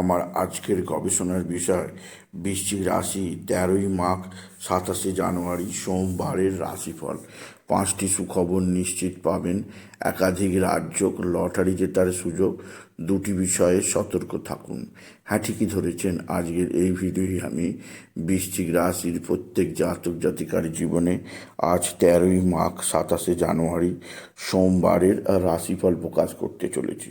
আমার আজকের গবেষণার বিষয়, বৃশ্চিক রাশি, তেরোই মাঘ, সাতাশে জানুয়ারি, সোমবারের রাশিফল। পাঁচটি সুখবর নিশ্চিত পাবেন। একাধিক রাজ্য লটারি জেতার সুযোগ। দুটি বিষয়ে সতর্ক থাকুন। হ্যাঁ ঠিকই ধরেছেন, আজকের এই ভিডিওই আমি বৃশ্চিক রাশির প্রত্যেক জাতক জাতিকার জীবনে আজ তেরোই মাঘ, সাতাশে জানুয়ারি, সোমবারের রাশিফল প্রকাশ করতে চলেছি।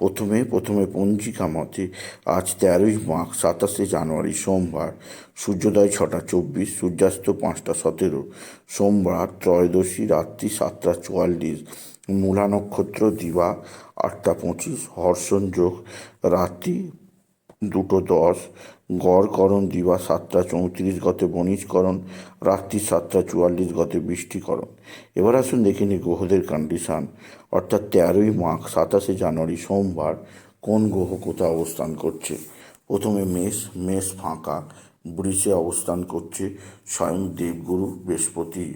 প্রথমে প্রথমে পঞ্জিকা মতে আজ তেরোই মাঘ, সাতাশে জানুয়ারি, সোমবার, সূর্যোদয় ছটা চব্বিশ, সূর্যাস্ত পাঁচটা সতেরো, সোমবার ত্রয়োদশী রাত্রি সাতটা চুয়াল্লিশ, মূলা নক্ষত্র দিবা আটটা পঁচিশ, হর্ষণ যোগ রাত্রি দুটো দশ। গড়করণ দিবা সাতটা চৌত্রিশ গতে বণিজকরণ রাত্রি সাতটা চুয়াল্লিশ গতে বৃষ্টিকরণ এবার আসুন দেখে নিই গ্রহদের কন্ডিশান অর্থাৎ তেরোই মাঘ, সাতাশে জানুয়ারি, সোমবার কোন গ্রহ কোথায় অবস্থান করছে? প্রথমে মেষ মেষ ফাঁকা, বৃষে অবস্থান করছে স্বয়ং দেবগুরু, বৃহস্পতি।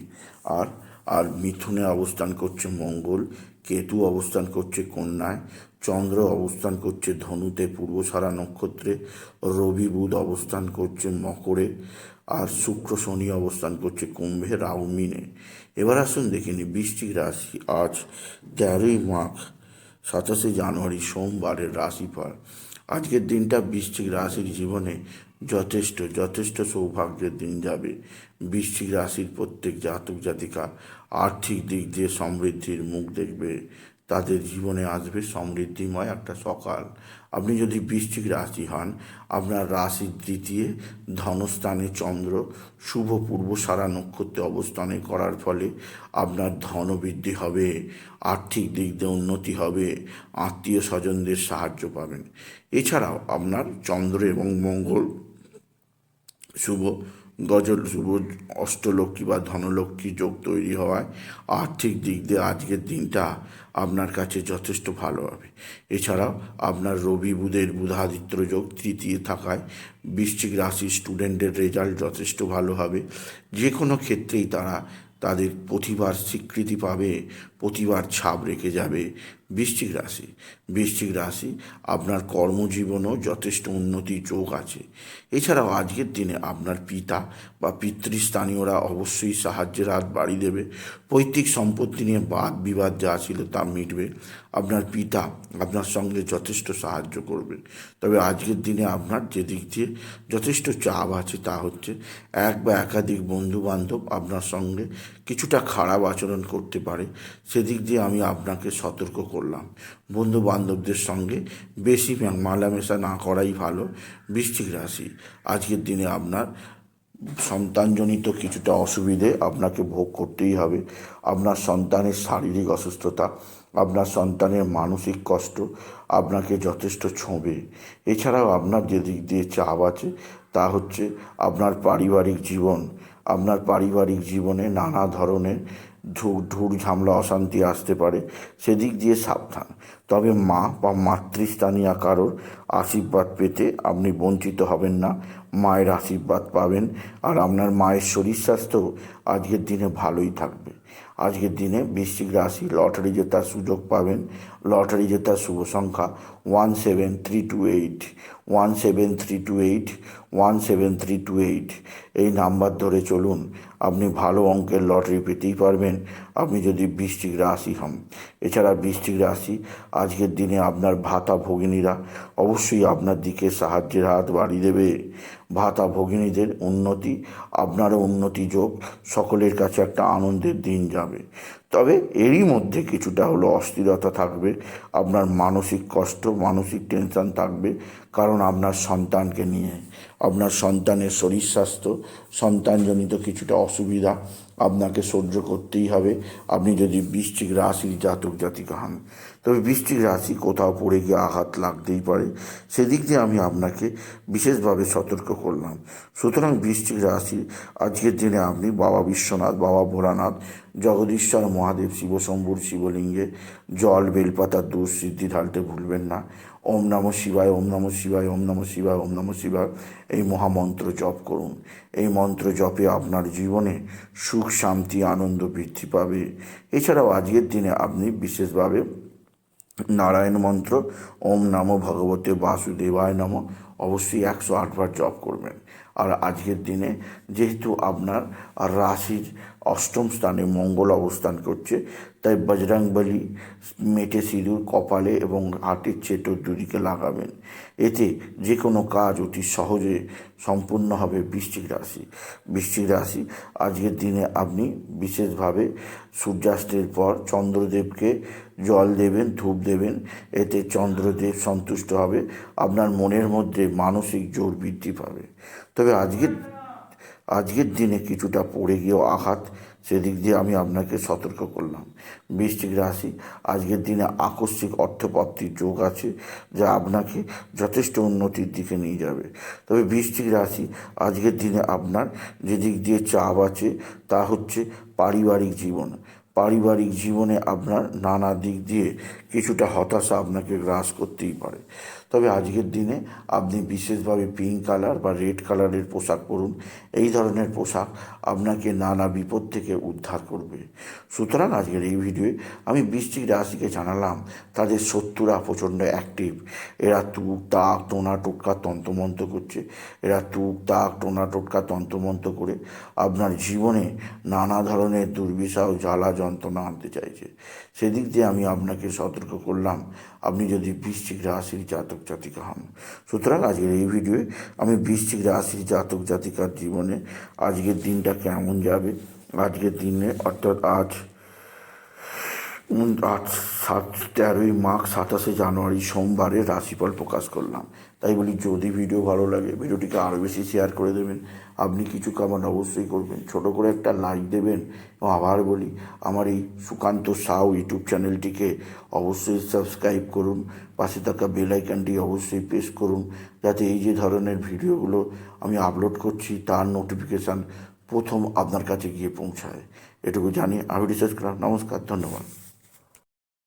আর আর মিথুনে অবস্থান করছে মঙ্গল কেতু অবস্থান করছে কন্যায়, চন্দ্র অবস্থান করছে ধনুতে পূর্বসারা নক্ষত্রে, রবি বুধ অবস্থান করছে মকরে, আর শুক্র শনি অবস্থান করছে কুম্ভে, রাহু মিনে। এবার আসুন দেখিনি বৃষ্টিক রাশি আজ তেরোই মাঘ, সাতাশে জানুয়ারি, সোমবারের রাশিফল। আজকের দিনটা বৃশ্চিক রাশির জীবনে যথেষ্ট যথেষ্ট সৌভাগ্যের দিন যাবে। বৃশ্চিক রাশির প্রত্যেক জাতক জাতিকা আর্থিক দিক দিয়ে সমৃদ্ধির মুখ দেখবে। তাদের জীবনে আসবে সমৃদ্ধিময় একটা সকাল। আপনি যদি বৃশ্চিক রাশি হন, আপনার রাশির দ্বিতীয় ধনস্থানে চন্দ্র শুভ পূর্ব সারা নক্ষত্রে অবস্থানে করার ফলে আপনার ধন বৃদ্ধি হবে, আর্থিক দিক দিয়ে উন্নতি হবে, আত্মীয় স্বজনদের সাহায্য পাবেন। এছাড়াও আপনার চন্দ্র এবং মঙ্গল শুভ গজল শুভ অষ্টলক্ষ্মী বা ধনলক্ষ্মী যোগ তৈরি হওয়ায় আর্থিক দিক দিয়ে আজকের দিনটা আপনার কাছে যথেষ্ট ভালো হবে। এছাড়াও আপনার রবি বুধের বুধাদিত্য যোগ তৃতীয় থাকায় বৃশ্চিক রাশির স্টুডেন্টের রেজাল্ট যথেষ্ট ভালো হবে। যে কোনো ক্ষেত্রেই তারা তাদের প্রতিভার স্বীকৃতি পাবে প্রতিভার ছাপ রেখে যাবে বৃশ্চিক রাশি। বৃশ্চিক রাশি, আপনার কর্মজীবনও যথেষ্ট উন্নতি যোগ আছে। এছাড়াও আজকের দিনে আপনার পিতা বা পিতৃস্থানীয়রা অবশ্যই সাহায্যের হাত বাড়ি দেবে। পৈতৃক সম্পত্তি নিয়ে বাদ বিবাদ যা ছিল তা মিটবে। আপনার পিতা আপনার সঙ্গে যথেষ্ট সাহায্য করবে। তবে আজকের দিনে আপনার যে দিক দিয়ে যথেষ্ট চাপ আছে তা হচ্ছে, এক বা একাধিক বন্ধু বান্ধব আপনার সঙ্গে কিছুটা খারাপ আচরণ করতে পারে, সেদিক দিয়ে আমি আপনাকে সতর্ক করলাম। বন্ধু বান্ধবদের সঙ্গে বেশি মালামেশা না করাই ভালো। বৃশ্চিক রাশি, আজকের দিনে আপনার সন্তানজনিত কিছুটা অসুবিধে আপনাকে ভোগ করতেই হবে। আপনার সন্তানের শারীরিক অসুস্থতা, আপনার সন্তানের মানসিক কষ্ট আপনাকে যথেষ্ট ছোঁবে। এছাড়াও আপনার যে দিক দিয়ে চাপ আছে, তা হচ্ছে আপনার পারিবারিক জীবন আপনার পারিবারিক জীবনে নানা ধরনের ঢুর ঝামলা, অশান্তি আসতে পারে। সেদিক দিয়ে সাবধান। তবে মা বা মাতৃস্থানীয় কারোর আশীর্বাদ পেতে আপনি বঞ্চিত হবেন না। মায়ের আশীর্বাদ পাবেন। আর আপনার মায়ের শরীর স্বাস্থ্য আজকের দিনে ভালোই থাকবে। আজকের দিনে বৃশ্চিক রাশি লটারি জেতার সুযোগ পাবেন। লটারি জেতার শুভ সংখ্যা one seven three two eight, one seven three two eight, one seven three two eight. এই নাম্বার ধরে চলুন আপনি ভালো অঙ্কের লটারি পেতেই পারবেন। আপনি যদি বৃষ্টিক রাশি হন। এছাড়া বৃষ্টিক রাশি আজকের দিনে আপনার ভাতা ভগিনীরা অবশ্যই আপনার দিকে সাহায্যের হাত বাড়িয়ে দেবে। ভাতা ভগিনীদের উন্নতি, আপনারও উন্নতি যোগ সকলের কাছে একটা আনন্দের দিন যাবে। তবে এরই মধ্যে কিছুটা হলো অস্থিরতা থাকবে, আপনার মানসিক কষ্ট, মানসিক টেনশন থাকবে, কারণ আপনার সন্তানকে নিয়ে, আপনার সন্তানের শরীর স্বাস্থ্য, সন্তানজনিত কিছুটা অসুবিধা আপনাকে সহ্য করতেই হবে। আপনি যদি বৃষ্টিক রাশির জাতক জাতিকা হন, তবে বৃষ্টিক রাশি কোথাও পড়ে গিয়ে আঘাত লাগতেই পারে। সেদিক দিয়ে আমি আপনাকে বিশেষভাবে সতর্ক করলাম। সুতরাং বৃষ্টিক রাশি, আজকের দিনে আপনি বাবা বিশ্বনাথ, বাবা ভোলানাথ, জগদীশ্বর, মহাদেব, শিবশম্ভুর, শিবলিঙ্গে, জল বেলপাতার দূর সিদ্ধি ঢালতে ভুলবেন না। ওম নম শিবায়, ওম নম শিবায়, ওম নম শিবায়, ওম নম শিবায়। এই মহামন্ত্র জপ করুন। এই মন্ত্র জপে আপনার জীবনে সুখ, শান্তি, আনন্দ বৃদ্ধি পাবে। এছাড়াও আজকের দিনে আপনি বিশেষভাবে নারায়ণ মন্ত্র, ওম নম ভগবতে বাসুদেবায় নম অবশ্যই একশো আটবার জপ করবেন। আর আজকের দিনে যেহেতু আপনার রাশির অষ্টম স্থানে মঙ্গল অবস্থান করছে, তাই বজরংবলী মেটে সিঁদুর, কপালে এবং হাটের চেটোর দুদিকে লাগাবেন। এতে যে কোনো কাজ অতি সহজে সম্পূর্ণ হবে বৃশ্চিক রাশি। বৃশ্চিক রাশি, আজকের দিনে আপনি বিশেষভাবে সূর্যাস্তের পর চন্দ্রদেবকে জল দেবেন, ধূপ দেবেন, এতে চন্দ্রদেব সন্তুষ্ট হবে, আপনার মনের মধ্যে মানসিক জোর বৃদ্ধি পাবে। তবে আজকের আজকের দিনে কিছুটা পড়ে গিয়েও আঘাত, সেদিক দিয়ে আমি আপনাকে সতর্ক করলাম। বৃষ্টিক রাশি, আজকের দিনে আকস্মিক অর্থপ্রাপ্তির যোগ আছে, যা আপনাকে যথেষ্ট উন্নতির দিকে নিয়ে যাবে। তবে বৃশ্চিক রাশি, আজকের দিনে আপনার যেদিক দিয়ে চাপ আছে, তা হচ্ছে পারিবারিক জীবন। পারিবারিক জীবনে আপনার নানা দিক দিয়ে কিছুটা হতাশা আপনাকে গ্রাস করতেই পারে। তবে আজকের দিনে আপনি বিশেষভাবে পিঙ্ক কালার বা রেড কালারের পোশাক পরুন। এই ধরনের পোশাক আপনাকে নানা বিপদ থেকে উদ্ধার করবে। সুতরাং আজকের এই ভিডিওয়ে আমি বৃশ্চিক রাশিকে জানালাম, তাদের শত্রুরা প্রচণ্ড অ্যাক্টিভ এরা তুক তাক টোনা টোটকা, তন্ত্রমন্ত্র করছে। এরা তুক তাক টোনা টোটকা, তন্ত্রমন্ত্র করে আপনার জীবনে নানা ধরনের দুর্বিষহ জ্বালা যন্ত্রণা আনতে চাইছে। সেদিক দিয়ে আমি আপনাকে সতর্ক করলাম। আপনি যদি বৃষ্টিক রাশির জাতক জাতিকা হন সুতরাং আজকের এই ভিডিওয়ে আমি বৃশ্চিক রাশির জাতক জাতিকার জীবনে আজকের দিনটা কেমন যাবে? আজকের দিনে অর্থাৎ আজ আজ সাত, তেরোই মার্চ, সাতাশে জানুয়ারি সোমবারে রাশিফল প্রকাশ করলাম। তাই বলি, যদি ভিডিও ভালো লাগে, ভিডিওটিকে আরও বেশি শেয়ার করে দেবেন। আপনি কিছু কামান অবশ্যই করবেন। ছোট করে একটা লাইক দেবেন। এবং আবার বলি, আমার এই সুকান্ত সাউ ইউটিউব চ্যানেলটিকে অবশ্যই সাবস্ক্রাইব করুন। পাশে থাকা বেল আইকনটি অবশ্যই প্রেস করুন। যাতে এই যে ধরনের ভিডিওগুলো আমি আপলোড করছি, তার নোটিফিকেশান প্রথম আপনার কাছে গিয়ে পৌঁছায়। এটুকু জানি। আমি রিসার্চ নমস্কার, ধন্যবাদ।